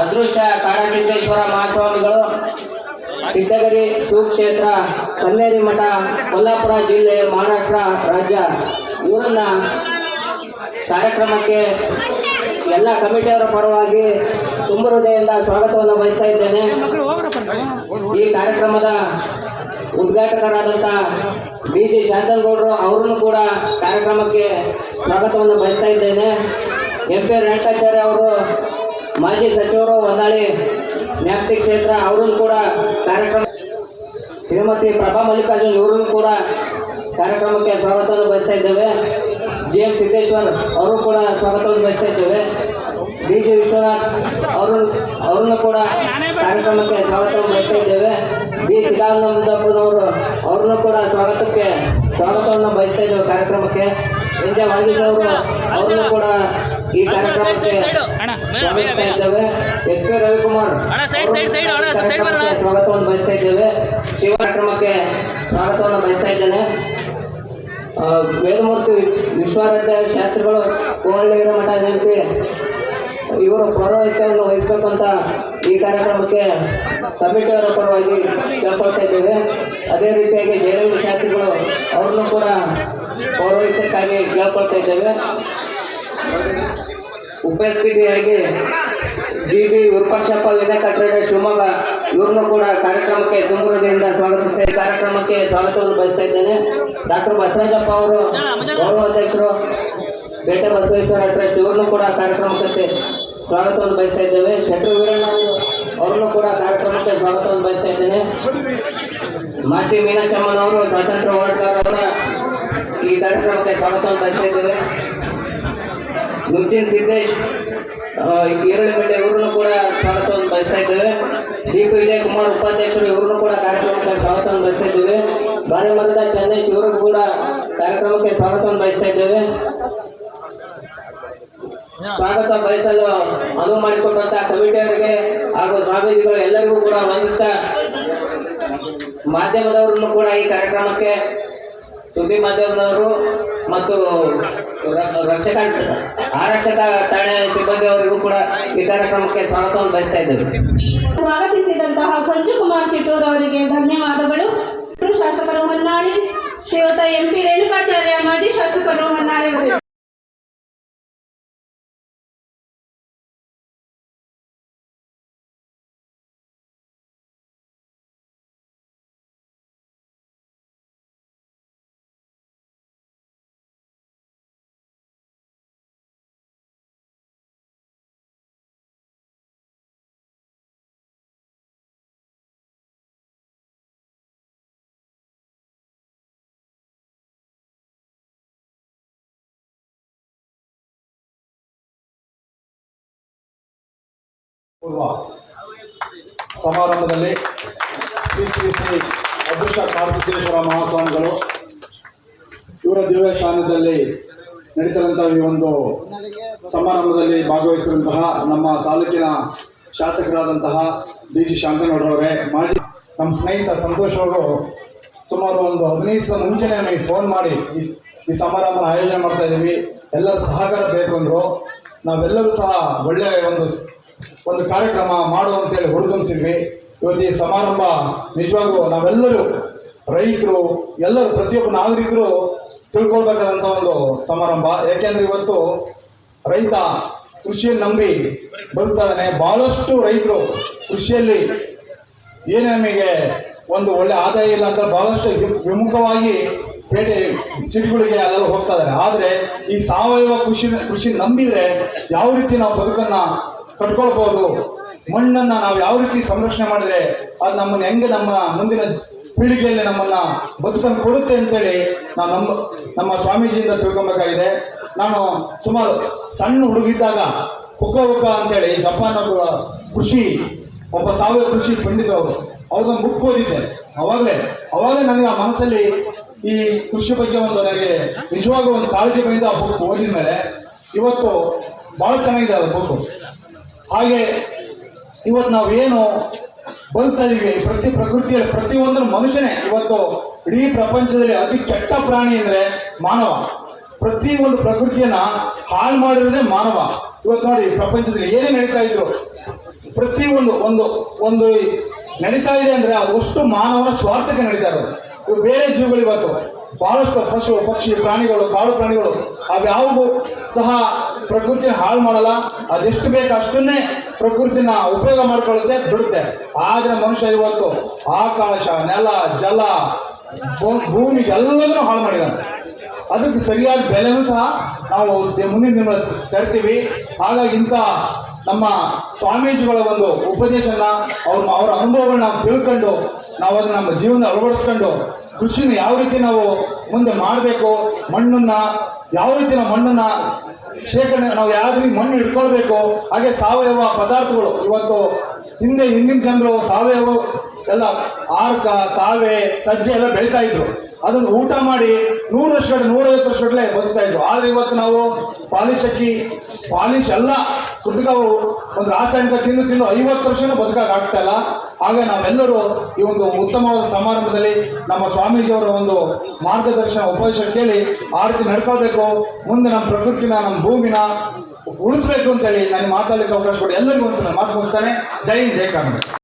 ಅದೃಶ್ಯ ಕಾಡಸಿದ್ದೇಶ್ವರ ಮಹಾಸ್ವಾಮಿಗಳು ಸಿದ್ದಗಿರಿ ಸುಕ್ಷೇತ್ರ, ಕನ್ನೇರಿ ಮಠ, ಕೊಲ್ಲಾಪುರ ಜಿಲ್ಲೆ, ಮಹಾರಾಷ್ಟ್ರ ರಾಜ್ಯ. ಇವರನ್ನ ಕಾರ್ಯಕ್ರಮಕ್ಕೆ ಎಲ್ಲ ಕಮಿಟಿಯವರ ಪರವಾಗಿ ತುಂಬ ಹೃದಯದಿಂದ ಸ್ವಾಗತವನ್ನು ಬಯಸ್ತಾ ಇದ್ದೇನೆ. ಈ ಕಾರ್ಯಕ್ರಮದ ಉದ್ಘಾಟಕರಾದಂಥ ಬಿ ಜಿ ಶಾಂತನಗೌಡರು ಅವರನ್ನು ಕೂಡ ಕಾರ್ಯಕ್ರಮಕ್ಕೆ ಸ್ವಾಗತವನ್ನು ಬಯಸ್ತಾ ಇದ್ದೇನೆ. ಎಂ ಪಿ ರೇಣಕಾಚಾರ್ಯ ಅವರು ಮಾಜಿ ಸಚಿವರು ಹೊನ್ನಾಳಿ ಜ್ಞಾಪತಿ ಕ್ಷೇತ್ರ, ಅವರನ್ನು ಕೂಡ ಕಾರ್ಯಕ್ರಮ ಶ್ರೀಮತಿ ಪ್ರಭಾ ಮಲ್ಲಿಕಾರ್ಜುನ್ ಇವರನ್ನು ಕೂಡ ಕಾರ್ಯಕ್ರಮಕ್ಕೆ ಸ್ವಾಗತವನ್ನು ಬಯಸ್ತಾ ಇದ್ದೇವೆ. ಜಿ ಎಂ ಸಿದ್ದೇಶ್ವರ್ ಅವರು ಕೂಡ ಸ್ವಾಗತವನ್ನು ಬಯಸ್ತಾ ಇದ್ದೇವೆ. ಡಿ ಜಿ ವಿಶ್ವನಾಥ್ ಅವರು ಅವರನ್ನು ಕೂಡ ಕಾರ್ಯಕ್ರಮಕ್ಕೆ ಸ್ವಾಗತವನ್ನು ಬಯಸ್ತಾ ಇದ್ದೇವೆ. ಬಿ ಚಿದಾನಂದಪ್ಪನವರು ಅವ್ರನ್ನು ಕೂಡ ಸ್ವಾಗತಕ್ಕೆ ಸ್ವಾಗತವನ್ನು ಬಯಸ್ತಾ ಇದ್ದೇವೆ ಕಾರ್ಯಕ್ರಮಕ್ಕೆ. ಎನ್ ಜೆ ವಾಗೀಶ್ ಅವರು ಅವ್ರನ್ನು ಕೂಡ ಈ ಕಾರ್ಯಕ್ರಮಕ್ಕೆ ಸ್ವಾಗತಿಸ್ತಾ ಇದ್ದೇವೆ. S P Ravikumar. ಸ್ವಾಗತವನ್ನು ಬಯಸ್ತಾ ಇದ್ದೇವೆ. ಶಿವ ಕಾರ್ಯಕ್ರಮಕ್ಕೆ ಸ್ವಾಗತವನ್ನು ಬಯಸ್ತಾ ಇದ್ದೇನೆ. ವೇದಮೂರ್ತಿ ವಿಶ್ವಾರಾಧ್ಯ ಶಾಸ್ತ್ರಿಗಳು ಕೋಹಳ್ಳಿಗರ ಮಠ ಜಯಂತಿ ಇವರು ಪೌರೋಹಿತ್ಯವನ್ನು ವಹಿಸಬೇಕಂತ ಈ ಕಾರ್ಯಕ್ರಮಕ್ಕೆ ಸಮಿತಿಯವರ ಪರವಾಗಿ ಕೇಳ್ಕೊಳ್ತಾ ಇದ್ದೇವೆ. ಅದೇ ರೀತಿಯಾಗಿ ಜಯಲಲಿತ ಶಾಸ್ತ್ರಿಗಳು ಅವ್ರನ್ನು ಕೂಡ ಪೌರೋಹಿತ್ಯಕ್ಕಾಗಿ ಕೇಳ್ಕೊಳ್ತಾ ಇದ್ದೇವೆ. ಉಪಸ್ಥಿತಿಯಾಗಿ G B Virupakshappa trader Shivamogga ಇವ್ರನ್ನೂ ಕೂಡ ಕಾರ್ಯಕ್ರಮಕ್ಕೆ ತುಂಬುರದಿಂದ ಸ್ವಾಗತಿಸ್ತಾ ಕಾರ್ಯಕ್ರಮಕ್ಕೆ ಸ್ವಾಗತವನ್ನು ಬಯಸ್ತಾ ಇದ್ದೇನೆ. ಡಾಕ್ಟರ್ ಬಸವರಾಜಪ್ಪ ಅವರು, ಗೌರವ ಅಧ್ಯಕ್ಷರು, ಬೇಟೆ ಬಸವೇಶ್ವರ ಟ್ರಸ್ಟ್, ಇವ್ರನ್ನು ಕೂಡ ಕಾರ್ಯಕ್ರಮಕ್ಕೆ ಸ್ವಾಗತವನ್ನು ಬಯಸ್ತಾ ಇದ್ದೇವೆ. ಶೆಟ್ರು ವೀರಣ್ಣ ಅವರು, ಅವ್ರನ್ನು ಕೂಡ ಕಾರ್ಯಕ್ರಮಕ್ಕೆ ಸ್ವಾಗತವನ್ನು ಬಯಸ್ತಾ ಇದ್ದೇನೆ. ಮಾತಿ ಮೀನಾಕ್ಷಮ್ಮನವರು ಸ್ವಾತಂತ್ರ್ಯ ಹೋರಾಟಗಾರರ ಈ ಕಾರ್ಯಕ್ರಮಕ್ಕೆ ಸ್ವಾಗತವನ್ನು ಬಯಸ್ತಾ ಇದ್ದೇವೆ. ನುಜ್ಜಿನ್ ಸಿದ್ದೇಶ್ ಈರಳಿಬೆಡ್ಡೆ ಇವ್ರನ್ನು ಕೂಡ ಸ್ವಾಗತವನ್ನು ಬಯಸ್ತಾ ಇದ್ದೇವೆ. ಡಿ ಪಿ ಡಿ ಕುಮಾರ್ ಉಪಾಧ್ಯಕ್ಷರು ಇವ್ರನ್ನು ಕೂಡ ಕಾರ್ಯಕ್ರಮಕ್ಕೆ ಸ್ವಾಗತವನ್ನು ಬಯಸ್ತಾ ಇದ್ದೇವೆ. ಬಾರೆಮರದ ಚಂದೇಶ್ ಇವರು ಕೂಡ ಕಾರ್ಯಕ್ರಮಕ್ಕೆ ಸ್ವಾಗತವನ್ನು ಬಯಸ್ತಾ ಇದ್ದೇವೆ. ಸ್ವಾಗತ ಬಯಸಲು ಅನುವು ಮಾಡಿಕೊಟ್ಟಂತಹ ಕಮಿಟಿಯವರಿಗೆ ಹಾಗೂ ಸ್ವಾಮೀಜಿಗಳು ಎಲ್ಲರಿಗೂ ಕೂಡ ವಂದಿಸ್ತಾ ಮಾಧ್ಯಮದವರನ್ನು ಕೂಡ ಈ ಕಾರ್ಯಕ್ರಮಕ್ಕೆ ಸುದ್ದಿ ಮಾಧ್ಯಮದವರು ಮತ್ತು ರಕ್ಷಕ ಆರಕ್ಷಕ ಠಾಣೆ ಸಿಬ್ಬಂದಿಯವರಿಗೂ ಕೂಡ ಈ ಕಾರ್ಯಕ್ರಮಕ್ಕೆ ಸ್ವಾಗತವನ್ನು ಬಯಸ್ತಾ ಇದ್ದೇವೆ. ಸ್ವಾಗತಿಸಿದಂತಹ ಸಂಜು ಕುಮಾರ್ ಚಿಟ್ಟೂರ್ ಅವರಿಗೆ ಧನ್ಯವಾದಗಳು. ಶಾಸಕರು ಹೊನ್ನಾಳಿ, ಶ್ರೀಯುತ ಎಂಪಿ ರೇಣುಕಾಚಾರ್ಯ, ಮಾಜಿ ಶಾಸಕರು ಹೊನ್ನಾಳಿ. ಪೂರ್ವ ಸಮಾರಂಭದಲ್ಲಿ ಶ್ರೀ ಶ್ರೀ ಶ್ರೀ ಅದೃಷ್ಟ ಕಾರ್ತಿಕೇಶ್ವರ ಮಹಾಸ್ವಾಮಿಗಳು ಇವರ ದಿವ್ಯ ಸ್ಥಾನದಲ್ಲಿ ನಡೀತಿರುವಂತಹ ಈ ಒಂದು ಸಮಾರಂಭದಲ್ಲಿ ಭಾಗವಹಿಸಿರುವಂತಹ ನಮ್ಮ ತಾಲೂಕಿನ ಶಾಸಕರಾದಂತಹ ಡಿ ಜಿ ಶಾಂತನಗೌಡರವರೇ ಮಾಜಿ ನಮ್ಮ ಸ್ನೇಹಿತ ಸಂತೋಷ್ ಅವರು ಸುಮಾರು ಒಂದು ಹದಿನೈದು ದಿವಸ ಮುಂಚೆನೇ ನಮಗೆ ಫೋನ್ ಮಾಡಿ ಈ ಸಮಾರಂಭನ ಆಯೋಜನೆ ಮಾಡ್ತಾ ಇದ್ದೀವಿ ಎಲ್ಲರ ಸಹಕಾರ ಬೇಕು ಅಂದರು. ನಾವೆಲ್ಲರೂ ಸಹ ಒಳ್ಳೆಯ ಒಂದು ಸ್- ಒಂದು ಕಾರ್ಯಕ್ರಮ ಮಾಡು ಅಂತೇಳಿ ಹುರಿದುಂಬಿಸಿದ್ವಿ ಇವತ್ತು ಈ ಸಮಾರಂಭ ನಿಜವಾಗೂ ನಾವೆಲ್ಲರೂ ರೈತರು, ಎಲ್ಲರೂ, ಪ್ರತಿಯೊಬ್ಬ ನಾಗರಿಕರು ತಿಳ್ಕೊಳ್ಬೇಕಾದಂಥ ಒಂದು ಸಮಾರಂಭ. ಯಾಕೆಂದ್ರೆ ಇವತ್ತು ರೈತ ಕೃಷಿಯನ್ನು ನಂಬಿ ಬದುಕ್ತಾ ಇದ್ದಾನೆ ಬಹಳಷ್ಟು ರೈತರು ಕೃಷಿಯಲ್ಲಿ ಏನು ನಮಗೆ ಒಂದು ಒಳ್ಳೆ ಆದಾಯ ಇಲ್ಲ ಅಂತ ಬಹಳಷ್ಟು ವಿ- ವಿಮುಖವಾಗಿ ಪೇಟೆ, ಸಿಟಿಗಳಿಗೆ ಅಲ್ಲೆಲ್ಲ ಹೋಗ್ತಾ ಇದ್ದಾರೆ. ಆದರೆ ಈ ಸಾವಯವ ಕೃಷಿ ಕೃಷಿ ನಂಬಿದ್ರೆ ಯಾವ ರೀತಿ ನಾವು ಬದುಕನ್ನ ಕಟ್ಕೊಳ್ಬೋದು. ಮಣ್ಣನ್ನ ನಾವು ಯಾವ ರೀತಿ ಸಂರಕ್ಷಣೆ ಮಾಡಿದ್ರೆ ಅದು ನಮ್ಮನ್ನ ಹೆಂಗೆ ನಮ್ಮ ಮುಂದಿನ ಪೀಳಿಗೆಯಲ್ಲಿ ನಮ್ಮನ್ನ ಬದುಕನ್ನು ಕೊಡುತ್ತೆ ಅಂತೇಳಿ ನಾನು ನಮ್ಮ ನಮ್ಮ ಸ್ವಾಮೀಜಿಯಿಂದ ತಿಳ್ಕೊಬೇಕಾಗಿದೆ. ನಾನು ಸುಮಾರು ಸಣ್ಣ ಹುಡುಗಿದ್ದಾಗ ಹುಕ್ಕ ಹುಕ್ಕ ಅಂತೇಳಿ ಜಪಾನ್ ಕೃಷಿ, ಒಬ್ಬ ಸಾವಯವ ಕೃಷಿ ಪಂಡಿತ ಅವರು. ಅವ್ರನ್ನ ಬುಕ್ ಓದಿದ್ದೆ ಅವಾಗಲೇ ಅವಾಗಲೇ ನನಗೆ ಆ ಮನಸ್ಸಲ್ಲಿ ಈ ಕೃಷಿ ಬಗ್ಗೆ ಒಂದು ನನಗೆ ನಿಜವಾಗೂ ಒಂದು ಕಾಳಜಿ ಬಂದಿದ್ದು ಆ ಬುಕ್ ಓದಿದ ಮೇಲೆ ಇವತ್ತು ಭಾಳ ಚೆನ್ನಾಗಿದೆ ಅದು ಬುಕ್ ಹಾಗೆ ಇವತ್ತು ನಾವೇನು ಬದುಕ್ತಾ ಇದೀವಿ, ಪ್ರತಿ ಪ್ರಕೃತಿಯಲ್ಲಿ ಪ್ರತಿಯೊಂದು ಮನುಷ್ಯನೇ ಇವತ್ತು ಇಡೀ ಪ್ರಪಂಚದಲ್ಲಿ ಅತಿ ಕೆಟ್ಟ ಪ್ರಾಣಿ ಅಂದ್ರೆ ಮಾನವ. ಪ್ರತಿ ಒಂದು ಪ್ರಕೃತಿಯನ್ನ ಹಾಳು ಮಾಡಿರೋದೇ ಮಾನವ. ಇವತ್ತು ನೋಡಿ ಪ್ರಪಂಚದಲ್ಲಿ ಏನೇ ನಡೀತಾ ಇದ್ರು? ಪ್ರತಿ ಒಂದು ಒಂದು ಒಂದು ನಡೀತಾ ಇದೆ ಅಂದ್ರೆ ಅದು ಅಷ್ಟು ಮಾನವನ ಸ್ವಾರ್ಥಕ್ಕೆ ನಡೀತಾ ಇರೋದು. ಬೇರೆ ಜೀವಗಳು ಇವತ್ತು. ಬಹಳಷ್ಟು ಪಶು, ಪಕ್ಷಿ, ಪ್ರಾಣಿಗಳು, ಕಾಡು ಪ್ರಾಣಿಗಳು ಅವ್ಯಾವುಗೂ ಸಹ ಪ್ರಕೃತಿ ಹಾಳು ಮಾಡಲ್ಲ. ಅದೆಷ್ಟು ಬೇಕು ಅಷ್ಟನ್ನೇ ಪ್ರಕೃತಿನ ಉಪಯೋಗ ಮಾಡ್ಕೊಳ್ಳುತ್ತೆ, ಬಿಡುತ್ತೆ. ಆದರೆ ಮನುಷ್ಯ ಇವತ್ತು ಆಕಾಶ, ನೆಲ, ಜಲ ಭೂಮಿ ಎಲ್ಲದನ್ನೂ ಹಾಳು ಮಾಡಿದ್ದಾನೆ. ಅದಕ್ಕೆ ಸರಿಯಾದ ಬೆಲೆನೂ ಸಹ ನಾವು ಮುಂದಿನ ದಿನ ತರ್ತೀವಿ. ಹಾಗಾಗಿ ಇಂಥ ನಮ್ಮ ಸ್ವಾಮೀಜಿಗಳ ಒಂದು ಉಪದೇಶನ ಅವ್ರ, ಅವರ ಅನುಭವಗಳನ್ನ ನಾವು ತಿಳ್ಕೊಂಡು ನಾವು ಅದನ್ನ ನಮ್ಮ ಜೀವನ ಅಳವಡಿಸ್ಕೊಂಡು ಕೃಷಿನ ಯಾವ ರೀತಿ ನಾವು ಮುಂದೆ ಮಾಡಬೇಕು, ಮಣ್ಣನ್ನ ಯಾವ ರೀತಿ ನಾವು ಮಣ್ಣನ್ನ ಶೇಖರಣೆ, ನಾವು ಯಾವ ರೀತಿ ಮಣ್ಣು ಇಟ್ಕೊಳ್ಬೇಕು ಹಾಗೆ ಸಾವಯವ ಪದಾರ್ಥಗಳು. ಇವತ್ತು ಹಿಂದೆ ಹಿಂದಿನ ಜನರು ಸಾವಯವ ಎಲ್ಲ ಆರ್ಕ, ಸಾವೆ, ಸಜ್ಜೆ ಎಲ್ಲ ಬೆಳೀತಾ ಇದ್ರು. ಅದನ್ನು ಊಟ ಮಾಡಿ ನೂರು ವರ್ಷಗಟ್ಟಲೆ ನೂರೈವತ್ತು ವರ್ಷಗಳೇ ಬದುಕ್ತಾ ಇದ್ರು. ಆದ್ರೆ ಇವತ್ತು ನಾವು ಪಾಲಿಶ್ ಅಕ್ಕಿ, ಪಾಲಿಶ್ ಅಲ್ಲ ಕೃತಕ ಒಂದು ರಾಸಾಯನಿಕ ತಿಂದು ತಿಂದು ಐವತ್ತು ವರ್ಷನೂ ಬದುಕಾಗ ಆಗ್ತಾ ಇಲ್ಲ. ಆಗ ನಾವೆಲ್ಲರೂ ಈ ಒಂದು ಉತ್ತಮವಾದ ಸಮಾರಂಭದಲ್ಲಿ ನಮ್ಮ ಸ್ವಾಮೀಜಿಯವರ ಒಂದು ಮಾರ್ಗದರ್ಶನ, ಉಪದೇಶ ಕೇಳಿ ಆ ರೀತಿ ನಡ್ಕೊಳ್ಬೇಕು. ಮುಂದೆ ನಮ್ಮ ಪ್ರಕೃತಿನ, ನಮ್ಮ ಭೂಮಿನ ಉಳಿಸ್ಬೇಕು ಅಂತೇಳಿ ನಾನು ಮಾತಾಡಲಿಕ್ಕೆ ಅವಕಾಶ ಕೊಡಿ. ಎಲ್ಲರಿಗೂ ಒಂದ್ಸಲ ಮಾತು ಮುಗಿಸ್ತಾನೆ. ಜೈ ಜಯ ಕನ್ನಡ.